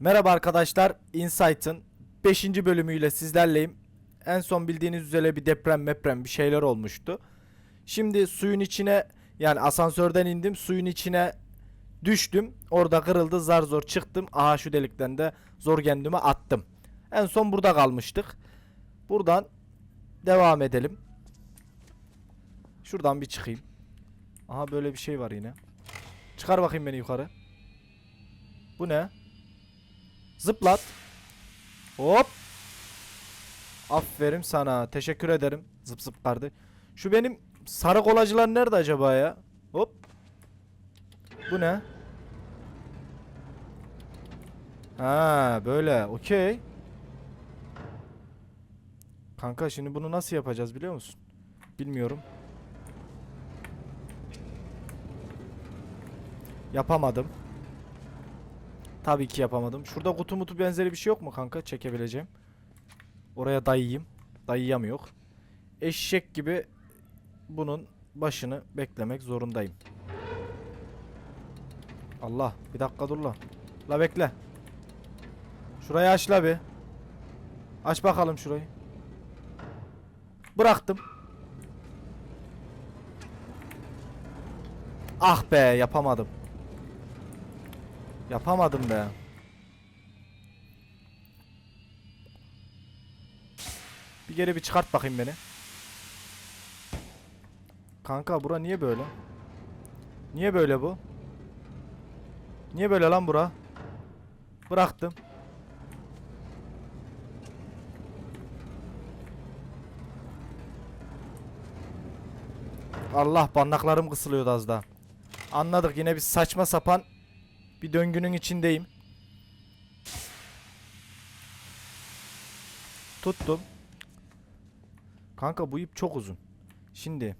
Merhaba arkadaşlar, Insight'ın 5. bölümüyle sizlerleyim. En son bildiğiniz üzere bir deprem meprem bir şeyler olmuştu. Şimdi suyun içine yani asansörden indim suyun içine düştüm. Orada kırıldı zar zor çıktım. Aha şu delikten de zor kendime attım. En son burada kalmıştık. Buradan devam edelim. Şuradan bir çıkayım. Aha böyle bir şey var yine. Çıkar bakayım beni yukarı. Bu ne? Zıplat. Hop. Aferin sana. Teşekkür ederim. Zıp zıp kardı. Şu benim sarı kolacılar nerede acaba ya? Hop. Bu ne? Ha böyle. Okey. Kanka şimdi bunu nasıl yapacağız biliyor musun? Bilmiyorum. Yapamadım. Tabii ki yapamadım. Şurada kutu mutu benzeri bir şey yok mu kanka çekebileceğim? Oraya dayayayım. Dayayam yok. Eşek gibi bunun başını beklemek zorundayım. Allah bir dakika dur la. La bekle. Şurayı aç la bir. Aç bakalım şurayı. Bıraktım. Ah be yapamadım. Yapamadım be. Bir geri bir çıkart bakayım beni. Kanka bura niye böyle? Niye böyle bu? Niye böyle lan bura? Bıraktım. Allah bandaklarım kısılıyordu az daha. Anladık yine bir saçma sapan bir döngünün içindeyim. Tuttum. Kanka bu ip çok uzun. Şimdi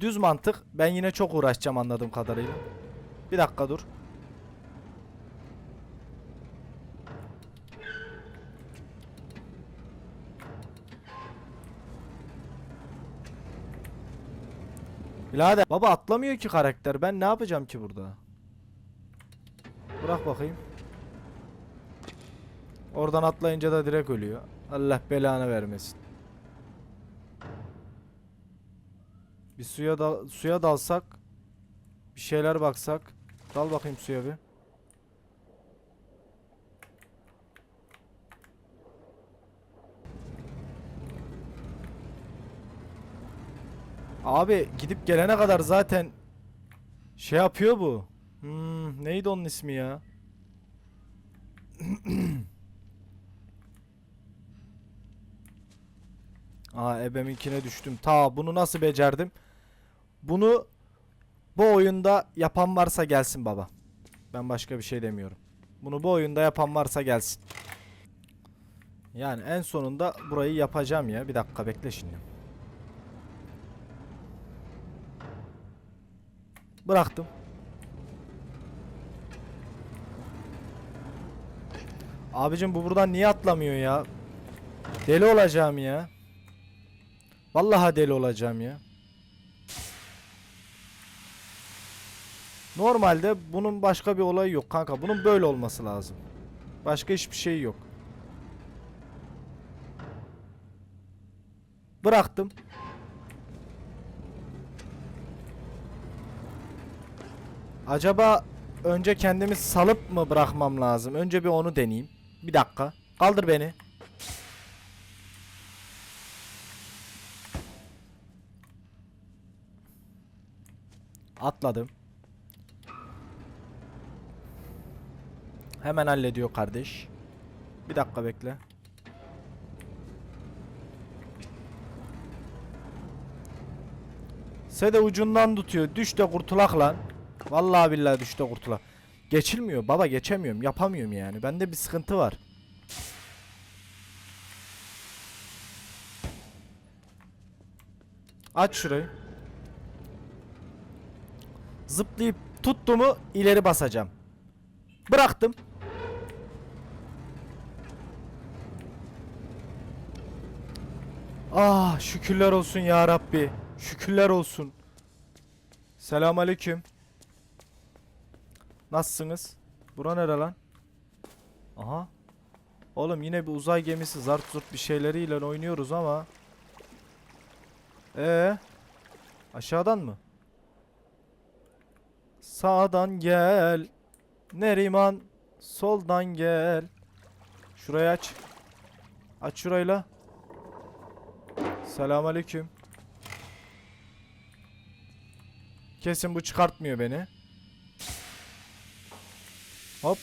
düz mantık ben yine çok uğraşacağım anladığım kadarıyla. Bir dakika dur. Birader baba atlamıyor ki karakter. Ben ne yapacağım ki burada? Bırak bakayım. Oradan atlayınca da direkt ölüyor. Allah belanı vermesin. Bir suya da suya dalsak bir şeyler baksak. Dal bakayım suya bir. Abi gidip gelene kadar zaten şey yapıyor bu. Hmm, neydi onun ismi ya? Aa ebeminkine düştüm. Ta bunu nasıl becerdim? Bunu bu oyunda yapan varsa gelsin baba. Ben başka bir şey demiyorum. Bunu bu oyunda yapan varsa gelsin. Yani en sonunda burayı yapacağım ya. Bir dakika bekle şimdi. Bıraktım. Abicim bu buradan niye atlamıyor ya? Deli olacağım ya. Vallahi deli olacağım ya. Normalde bunun başka bir olayı yok kanka. Bunun böyle olması lazım. Başka hiçbir şey yok. Bıraktım. Acaba önce kendimi salıp mı bırakmam lazım? Önce bir onu deneyeyim. Bir dakika. Kaldır beni. Atladım. Hemen hallediyor kardeş. Bir dakika bekle. Sede ucundan tutuyor. Düş de kurtulak lan. Vallahi billahi düş de kurtulak. Geçilmiyor baba geçemiyorum. Yapamıyorum yani. Bende bir sıkıntı var. Aç şurayı. Zıplayıp tuttu mu ileri basacağım. Bıraktım. Ah şükürler olsun ya Rabbi. Şükürler olsun. Selamünaleyküm. Nasılsınız? Bura nere lan? Aha. Oğlum yine bir uzay gemisi zart zurt bir şeyleriyle oynuyoruz ama. Ee, aşağıdan mı? Sağdan gel. Neriman soldan gel. Şurayı aç. Aç şurayla. Selamünaleyküm. Kesin bu çıkartmıyor beni. Hop.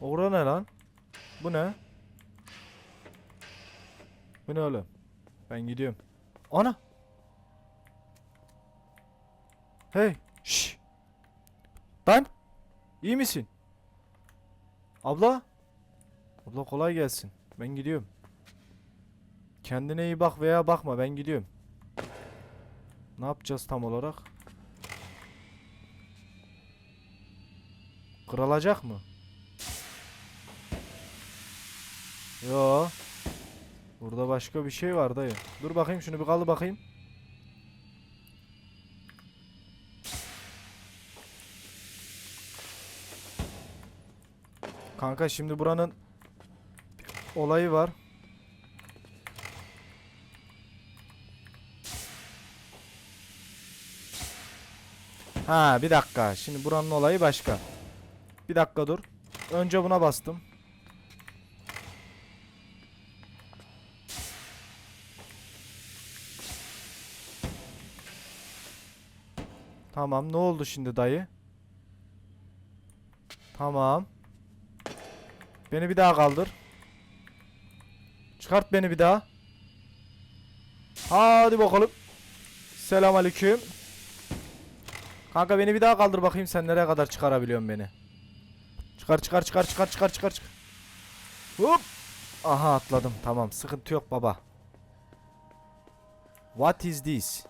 Ora ne lan? Bu ne? Bu ne oğlum? Ben gidiyorum. Ana! Hey! Şş! Lan! İyi misin? Abla? Abla kolay gelsin. Ben gidiyorum. Kendine iyi bak veya bakma ben gidiyorum. Ne yapacağız tam olarak? Kırılacak mı? Yo. Burada başka bir şey var dayı. Dur bakayım şunu bir kaldır bakayım. Kanka şimdi buranın olayı var. Ha bir dakika. Şimdi buranın olayı başka. Bir dakika dur. Önce buna bastım. Tamam ne oldu şimdi dayı? Tamam. Beni bir daha kaldır. Çıkart beni bir daha. Hadi bakalım. Selamünaleyküm. Kanka beni bir daha kaldır bakayım sen nereye kadar çıkarabiliyorsun beni. Çıkar çıkar çıkar çıkar çıkar çıkar çıkar. Hop. Aha atladım. Tamam sıkıntı yok baba. What is this?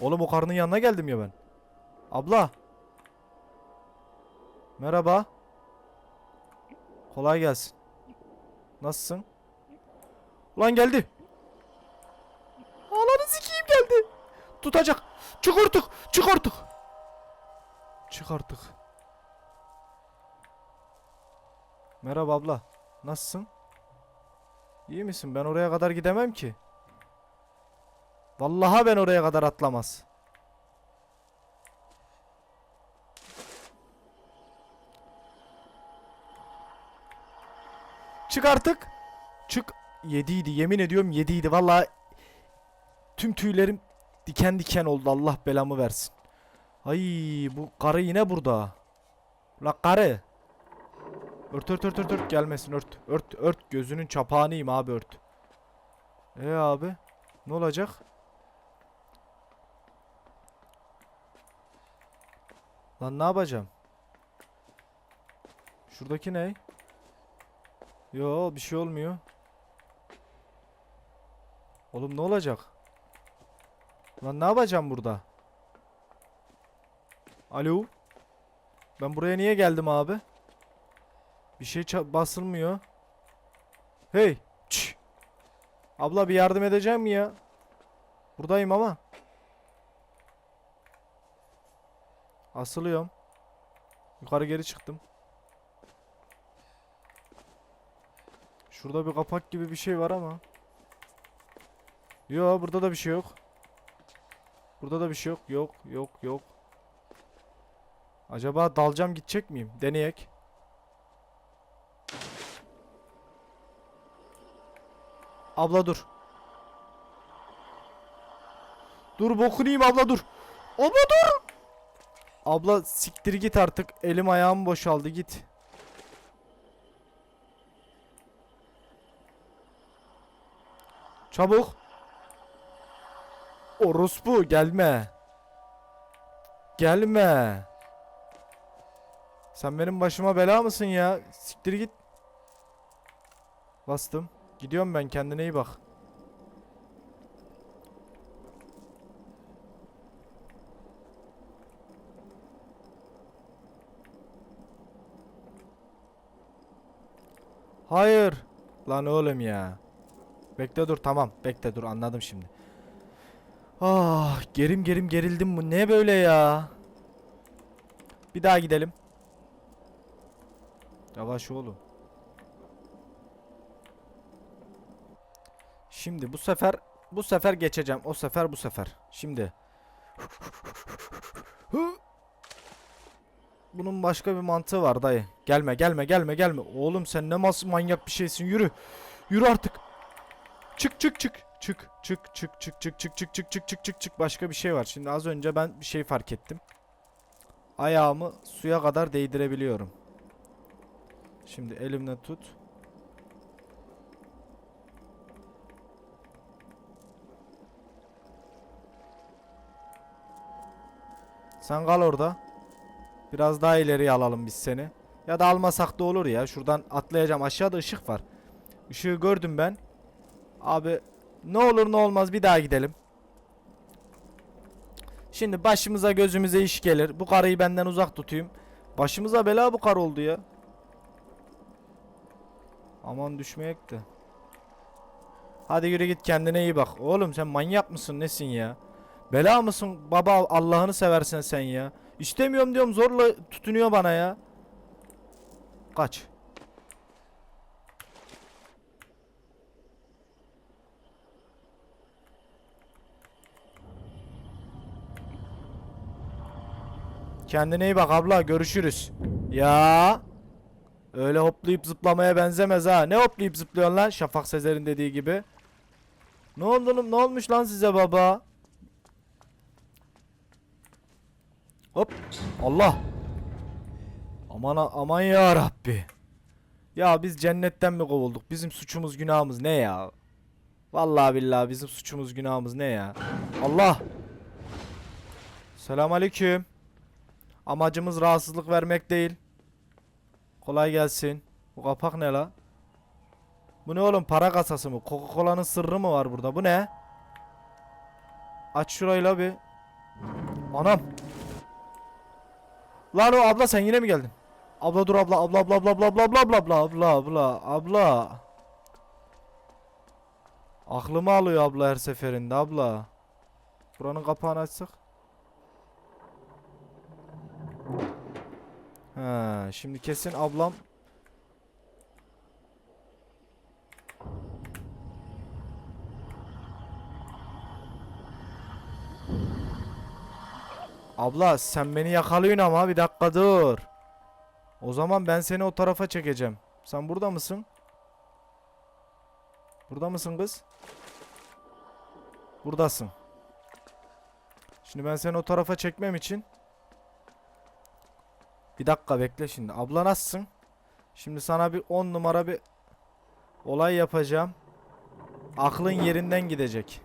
Oğlum o karının yanına geldim ya ben. Abla. Merhaba. Kolay gelsin. Nasılsın? Ulan geldi. Ananı sikeyim geldi. Tutacak. Çık artık. Çık artık. Çık. Merhaba abla. Nasılsın? İyi misin? Ben oraya kadar gidemem ki. Vallahi ben oraya kadar atlamaz. Çık artık. Çık. Yediydi. Yemin ediyorum yediydi. Vallahi tüm tüylerim diken diken oldu. Allah belamı versin. Ay bu karı yine burada. La karı. Ört ört ört ört ört gelmesin ört. Ört ört gözünün çapağınıyım abi ört. E abi ne olacak? Lan ne yapacağım? Şuradaki ne? Yo bir şey olmuyor. Oğlum ne olacak? Lan ne yapacağım burada? Alo? Ben buraya niye geldim abi? Bir şey basılmıyor. Hey! Çş! Abla bir yardım edeceğim mi ya? Buradayım ama. Asılıyorum. Yukarı geri çıktım. Şurada bir kapak gibi bir şey var ama. Yo burada da bir şey yok. Burada da bir şey yok. Yok yok yok. Acaba dalacağım gidecek miyim? Deneyek. Abla dur. Dur bokunu yiyeyim abla dur. Abla dur. Abla siktir git artık. Elim ayağım boşaldı git. Çabuk. Orospu gelme. Gelme. Sen benim başıma bela mısın ya? Siktir git. Bastım. Gidiyorum ben kendine iyi bak. Hayır. Lan oğlum ya. Bekle dur tamam. Bekle dur anladım şimdi. Ah gerim gerim gerildim bu. Ne böyle ya? Bir daha gidelim. Yavaş oğlum. Şimdi bu sefer bu sefer geçeceğim. O sefer bu sefer. Şimdi. Bunun başka bir mantığı var dayı. Gelme gelme gelme gelme. Oğlum sen ne mas manyak bir şeysin. Yürü. Yürü artık. Çık çık çık. Çık çık çık çık çık çık çık çık çık çık çık çık. Başka bir şey var. Şimdi az önce ben bir şey fark ettim. Ayağımı suya kadar değdirebiliyorum. Şimdi elimle tut. Sen kal orada. Biraz daha ileriye alalım biz seni. Ya da almasak da olur ya. Şuradan atlayacağım. Aşağıda ışık var. Işığı gördüm ben. Abi ne olur ne olmaz bir daha gidelim. Şimdi başımıza gözümüze iş gelir. Bu karıyı benden uzak tutayım. Başımıza bela bu kar oldu ya. Aman düşmeyek de. Hadi yürü git kendine iyi bak. Oğlum sen manyak mısın nesin ya? Bela mısın baba Allah'ını seversen sen ya. İstemiyorum diyorum zorla tutunuyor bana ya. Kaç. Kendine iyi bak abla görüşürüz. Ya. Öyle hoplayıp zıplamaya benzemez ha. Ne hoplayıp zıplıyorsun lan Şafak Sezer'in dediği gibi. Ne oldu oğlum? Ne olmuş lan size baba? Hop. Allah. Aman aman ya Rabbi. Ya biz cennetten mi kovulduk? Bizim suçumuz günahımız ne ya? Vallahi billahi bizim suçumuz günahımız ne ya? Allah. Selamünaleyküm. Amacımız rahatsızlık vermek değil. Kolay gelsin. Bu kapak ne la? Bu ne oğlum para kasası mı? Coca-Cola'nın sırrı mı var burada? Bu ne? Aç şurayı la bir. Anam. Lan o abla sen yine mi geldin? Abla dur abla abla abla abla abla abla abla abla abla abla abla abla. Aklımı alıyor abla her seferinde abla. Buranın kapağını açsak. Ha, şimdi kesin ablam Abla sen beni yakalıyorsun ama bir dakika dur. O zaman ben seni o tarafa çekeceğim. Sen burada mısın? Burada mısın kız? Buradasın. Şimdi ben seni o tarafa çekmem için bir dakika bekle şimdi. Abla nasılsın? Şimdi sana bir 10 numara bir olay yapacağım. Aklın yerinden gidecek.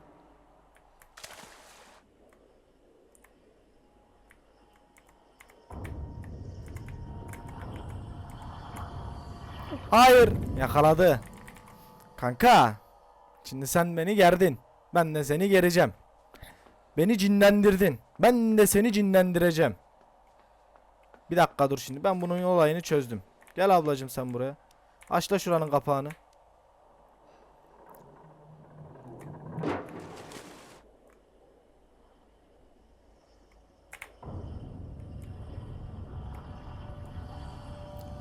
Hayır. Yakaladı. Kanka. Şimdi sen beni gerdin. Ben de seni gereceğim. Beni cinlendirdin. Ben de seni cinlendireceğim. Bir dakika dur şimdi. Ben bunun olayını çözdüm. Gel ablacım sen buraya. Aç da şuranın kapağını.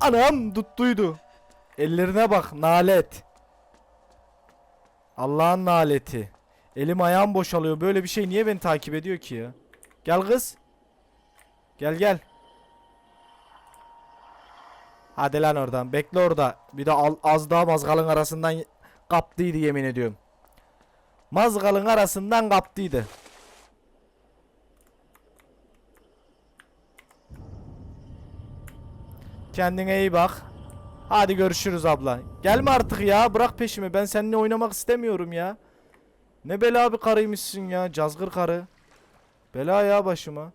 Anam tuttuydu. Ellerine bak nalet. Allah'ın naleti. Elim ayağım boşalıyor. Böyle bir şey niye beni takip ediyor ki ya? Gel kız. Gel gel. Hadi lan oradan. Bekle orada. Bir de al- az daha mazgalın arasından kaptıydı yemin ediyorum. Mazgalın arasından kaptıydı. Kendine iyi bak. Hadi görüşürüz abla. Gelme artık ya. Bırak peşimi. Ben seninle oynamak istemiyorum ya. Ne bela bir karıymışsın ya. Cazgır karı. Bela ya başıma.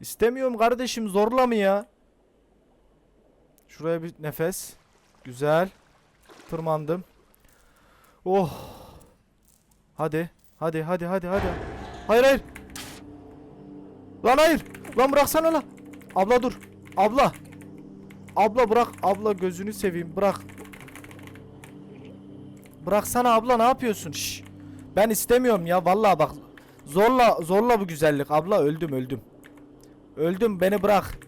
İstemiyorum kardeşim. Zorla mı ya? Şuraya bir nefes. Güzel. Tırmandım. Oh. Hadi. Hadi hadi hadi hadi. Hayır hayır. Lan hayır. Lan bıraksana lan. Abla dur. Abla. Abla bırak. Abla gözünü seveyim. Bırak. Bıraksana abla ne yapıyorsun? Şş. Ben istemiyorum ya vallahi bak. Zorla zorla bu güzellik. Abla öldüm öldüm. Öldüm beni bırak.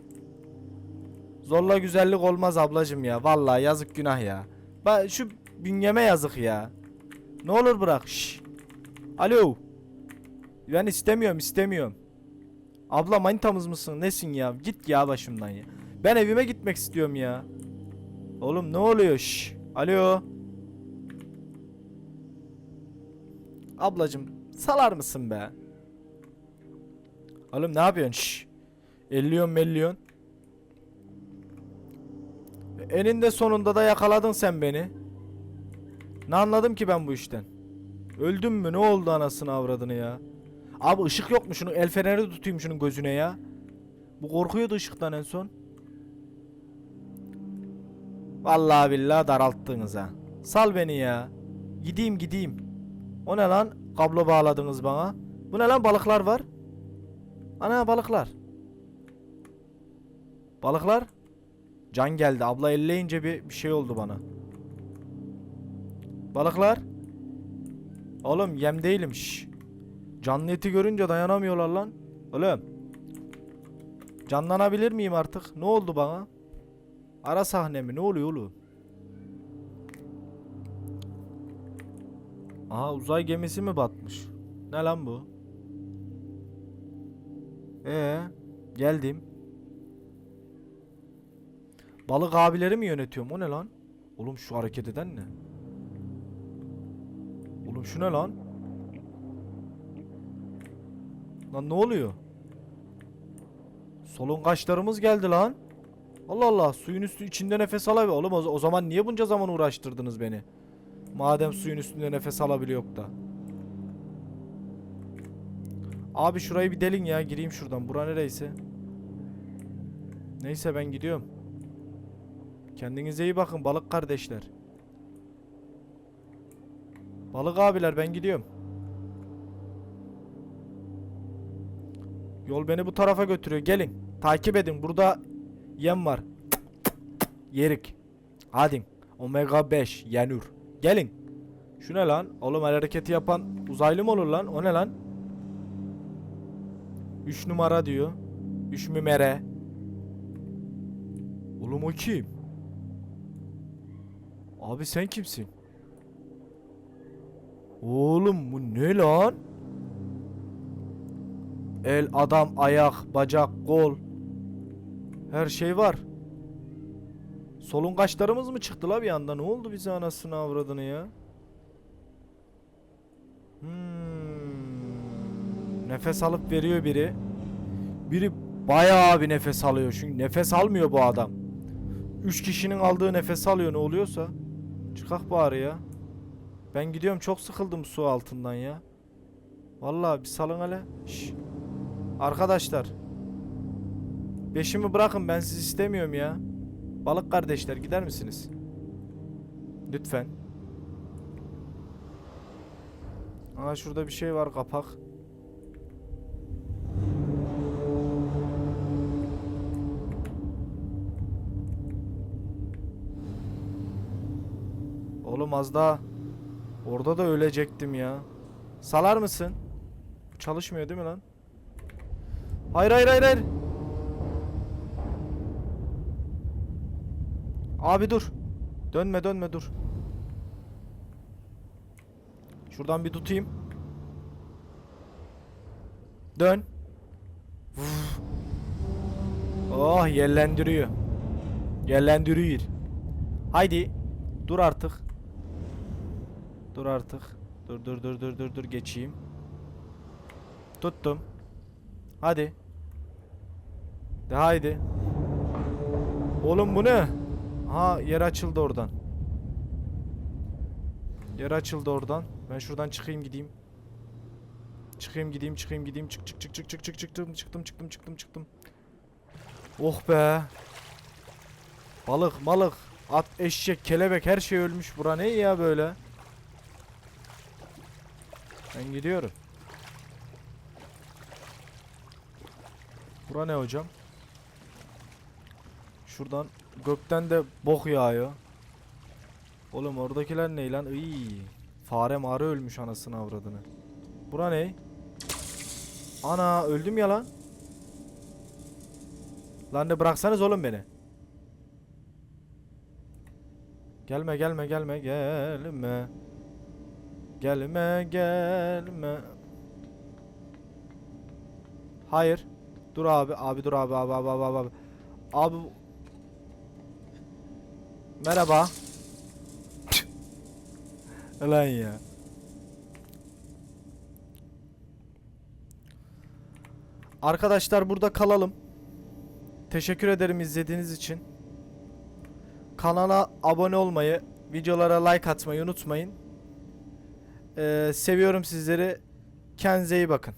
Zorla güzellik olmaz ablacım ya. Vallahi yazık günah ya. Bak şu bünyeme yazık ya. Ne olur bırak. Şş. Alo. Ben istemiyorum istemiyorum. Abla manitamız mısın? Nesin ya? Git ya başımdan ya. Ben evime gitmek istiyorum ya. Oğlum ne oluyor? Şş. Alo. Ablacım salar mısın be? Oğlum ne yapıyorsun? Şş. Elliyon melliyon. Eninde sonunda da yakaladın sen beni. Ne anladım ki ben bu işten? Öldüm mü? Ne oldu anasını avradını ya? Abi ışık yok mu? Şunu el feneri tutayım şunun gözüne ya. Bu korkuyordu ışıktan en son. Vallahi billahi daralttınız ha. Sal beni ya. Gideyim gideyim. O ne lan? Kablo bağladınız bana. Bu ne lan? Balıklar var. Ana balıklar. Balıklar. Can geldi. Abla elleyince bir, bir şey oldu bana. Balıklar. Oğlum yem değilim. Şş. Canlı eti görünce dayanamıyorlar lan. Oğlum. Canlanabilir miyim artık? Ne oldu bana? Ara sahne mi? Ne oluyor oğlum? Aha uzay gemisi mi batmış? Ne lan bu? Ee, geldim. Balık abileri mi yönetiyorum? O ne lan? Oğlum şu hareket eden ne? Oğlum şu ne lan? Lan ne oluyor? Solungaçlarımız geldi lan. Allah Allah suyun üstü içinde nefes alabiliyor. Oğlum o, zaman niye bunca zaman uğraştırdınız beni? Madem suyun üstünde nefes alabiliyor da. Abi şurayı bir delin ya gireyim şuradan. Bura nereyse. Neyse ben gidiyorum. Kendinize iyi bakın balık kardeşler. Balık abiler ben gidiyorum. Yol beni bu tarafa götürüyor. Gelin. Takip edin. Burada yem var. Yerik. Hadi. Omega 5. Yenur. Gelin. Şu ne lan? Oğlum el hareketi yapan uzaylı mı olur lan? O ne lan? 3 numara diyor. 3 mümere. Oğlum o kim? Abi sen kimsin? Oğlum bu ne lan? El, adam, ayak, bacak, kol. Her şey var. Solungaçlarımız mı çıktı la bir anda? Ne oldu bize anasını avradını ya? Hmm. Nefes alıp veriyor biri. Biri bayağı bir nefes alıyor. Çünkü nefes almıyor bu adam. Üç kişinin aldığı nefes alıyor ne oluyorsa. Çıkak bari ya. Ben gidiyorum çok sıkıldım su altından ya. Vallahi bir salın hele. Şş. Arkadaşlar. Beşimi bırakın ben sizi istemiyorum ya. Balık kardeşler gider misiniz? Lütfen. Aa şurada bir şey var kapak. Az daha orada da ölecektim ya. Salar mısın? Çalışmıyor değil mi lan? Hayır hayır hayır hayır. Abi dur. Dönme dönme dur. Şuradan bir tutayım. Dön. Vuf. Oh yerlendiriyor. Yerlendiriyor. Haydi. Dur artık. Dur artık. Dur dur dur dur dur dur geçeyim. Tuttum. Hadi. De haydi. Oğlum bu ne? Ha yer açıldı oradan. Yer açıldı oradan. Ben şuradan çıkayım gideyim. Çıkayım gideyim çıkayım gideyim çık çık çık çık çık çık çıktım çıktım çıktım çıktım çıktım. Oh be. Balık malık at eşek kelebek her şey ölmüş bura ne ya böyle. Ben gidiyorum. Bura ne hocam? Şuradan gökten de bok yağıyor. Oğlum oradakiler ne lan? Iy. Fare mağara ölmüş anasını avradını. Bura ne? Ana öldüm ya lan. Lan de bıraksanız oğlum beni. Gelme gelme gelme gelme. Gelme gelme. Hayır. Dur abi abi dur abi abi abi abi abi. Abi, Merhaba. Lan ya. Arkadaşlar burada kalalım. Teşekkür ederim izlediğiniz için. Kanala abone olmayı, videolara like atmayı unutmayın. Ee, seviyorum sizleri. Kendinize iyi bakın.